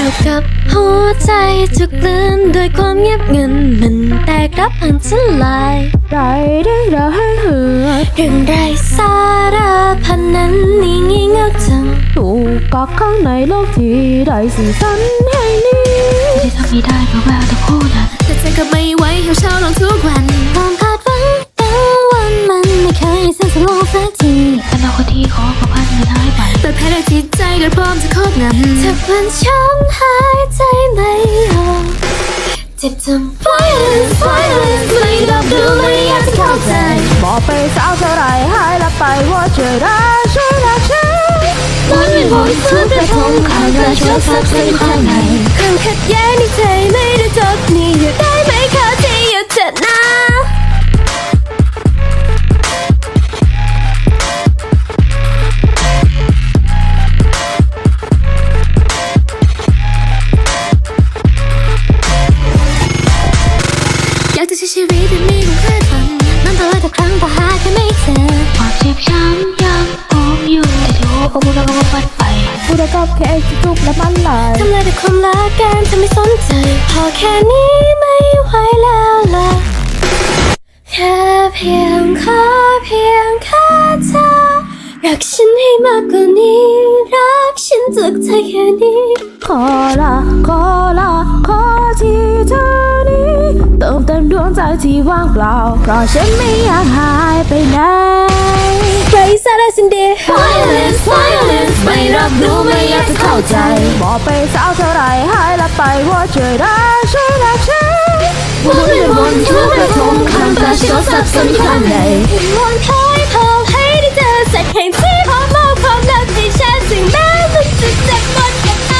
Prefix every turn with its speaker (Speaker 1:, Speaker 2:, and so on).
Speaker 1: กับหัวใจถูกกลืนด้วยความเงียบเงันมันแตกรับพังสลาย
Speaker 2: ไรได้เราให้เหือ
Speaker 1: เรื่องไรสาระพันนั้นนี่งี่เง่าจัง
Speaker 2: ถูกกักข้างในโลกที่ได้สีสันให้นี้ที่
Speaker 3: ทำไม่ได้เพราะแววตะคู่นั้น
Speaker 4: แต่ใจก็ไม่ไหวเหี่ยวเช้าลงทุกวัน
Speaker 1: ความคาดหวังตั้งวันมันไม่เคยสิ้นสุดลงสักที
Speaker 3: อนาคตที่ขอขอพันมันหายไป
Speaker 4: แต่แพ้ในจิต ใจก็พร้อมจะครอบงำทุก
Speaker 1: วันช้ำหายใจไม่ออกเจ็บจน violence violence ไม่รับรู้ไม่อยากจะเข้าใจ
Speaker 2: บอกไปสาวเท่าไรหายละไปว่าช่วยได้ช่วยรักฉันวนเวียนวน
Speaker 1: ทุกกระทงข้างกระชกซับซ้อนข้างในความขัดแย้งในใจไม่ได้จ
Speaker 3: แต่ดูว่าความรักก็ฟัดไป
Speaker 2: พูดกับแค่จุกและมันไหลทำ
Speaker 1: ลายแต่ความรักกันทำไม่สนใจ พอแค่นี้ไม่ไหวแล้วล่ะ แค่เพียงขอเพียงแค่เธอรักฉันให้มากกว่านี้ รักฉันจากเธอแค่นี้
Speaker 2: ขอละขอละขอที่เธอนี้เติมเต็มดวงใจที่ว่างเปล่า เพราะฉันไม่อยากหายไปไหน
Speaker 1: ไม่รับรู้ไม่อยากจะเข้าใจ
Speaker 2: บอกไปสาวเท่าไรหายละไปว่าช่วยได้ใช่วยรักฉันวนวยนวนทุกระทงคำประชดสับสนข้างใน
Speaker 1: วนคอยพอให้ได้เจอแสงแห่งที่พร้อมอบความรักให้ฉันถึงแม้มันจะเจ็บปวดแค่ไห